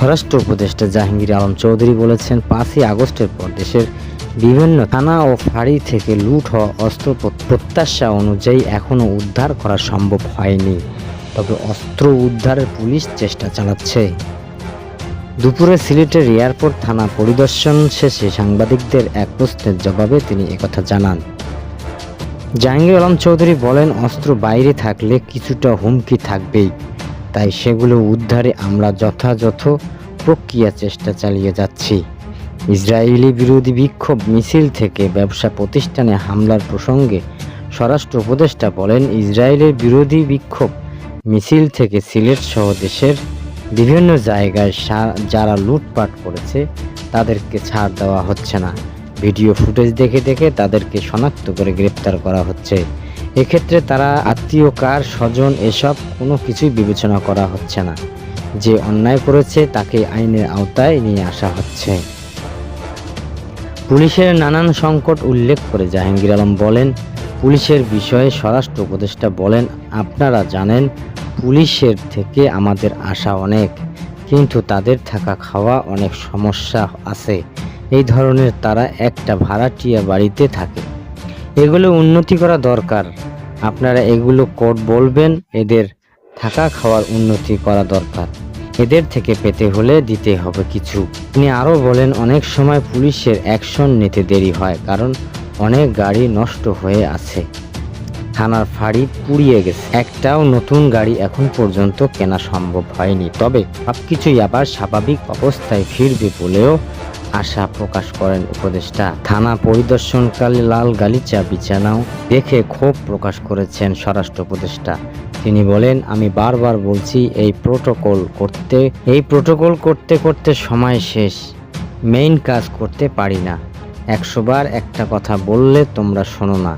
স্বরাষ্ট্র উপদেষ্টা জাহাঙ্গীর আলম চৌধুরী বলেছেন, পাঁচই আগস্টের পর দেশের বিভিন্ন থানা ও ফাঁড়ি থেকে লুট হওয়া অস্ত্র প্রত্যাশা অনুযায়ী এখনও উদ্ধার করা সম্ভব হয়নি। তবে অস্ত্র উদ্ধারের পুলিশ চেষ্টা চালাচ্ছে। দুপুরে সিলেটের এয়ারপোর্ট থানা পরিদর্শন শেষে সাংবাদিকদের এক প্রশ্নের জবাবে তিনি একথা জানান। জাহাঙ্গীর আলম চৌধুরী বলেন, অস্ত্র বাইরে থাকলে কিছুটা হুমকি থাকবেই। তাই সেগুলো উদ্ধারে আমরা যথাযথ প্রক্রিয়া চেষ্টা চালিয়ে যাচ্ছি। ইসরায়েলি বিরোধী বিক্ষোভ মিছিল থেকে ব্যবসা প্রতিষ্ঠানে হামলার প্রসঙ্গে স্বরাষ্ট্র উপদেষ্টা বলেন, ইসরায়েলের বিরোধী বিক্ষোভ মিছিল থেকে সিলেট সহ দেশের বিভিন্ন জায়গায় যারা লুটপাট করেছে, তাদেরকে ছাড় দেওয়া হচ্ছে না। ভিডিও ফুটেজ দেখে দেখে তাদেরকে শনাক্ত করে গ্রেপ্তার করা হচ্ছে। এক্ষেত্রে তারা আত্মীয়, কার, স্বজন এসব কোনো কিছুই বিবেচনা করা হচ্ছে না। যে অন্যায় করেছে তাকে আইনের আওতায় নিয়ে আসা হচ্ছে। পুলিশের নানান সংকট উল্লেখ করে জাহাঙ্গীর আলম বলেন, পুলিশের বিষয়ে স্বরাষ্ট্র উপদেষ্টা বলেন, আপনারা জানেন, পুলিশের থেকে আমাদের আশা অনেক, কিন্তু তাদের থাকা খাওয়া অনেক সমস্যা আছে। এই ধরনের তারা একটা ভাড়াটিয়া বাড়িতে থাকে। এগুলো উন্নতি করা দরকার। আপনারা এগুলো কোড বলবেন, এদের থাকা খাওয়ার উন্নতি করা দরকার। এদের থেকে পেতে হলে দিতে হবে কিছু। তিনি আরও বলেন, অনেক সময় পুলিশের অ্যাকশন নিতে দেরি হয়, কারণ অনেক গাড়ি নষ্ট হয়ে আছে। থানার ফাঁড়ি পুড়িয়ে গেছে। একটাও নতুন গাড়ি এখন পর্যন্ত কেনা সম্ভব হয়নি। তবে সবকিছুই আবার স্বাভাবিক অবস্থায় ফিরবে বলেও আশা প্রকাশ করেন উপদেষ্টা। থানা পরিদর্শনকালে লাল গালিচা বিছানাও দেখে ক্ষোভ প্রকাশ করেছেন স্বরাষ্ট্র উপদেষ্টা। তিনি বলেন, আমি বারবার বলছি, এই প্রোটোকল করতে, এই প্রোটোকল করতে করতে সময় শেষ। মেইন কাজ করতে পারি না। একশোবার একটা কথা বললে তোমরা শোনো না।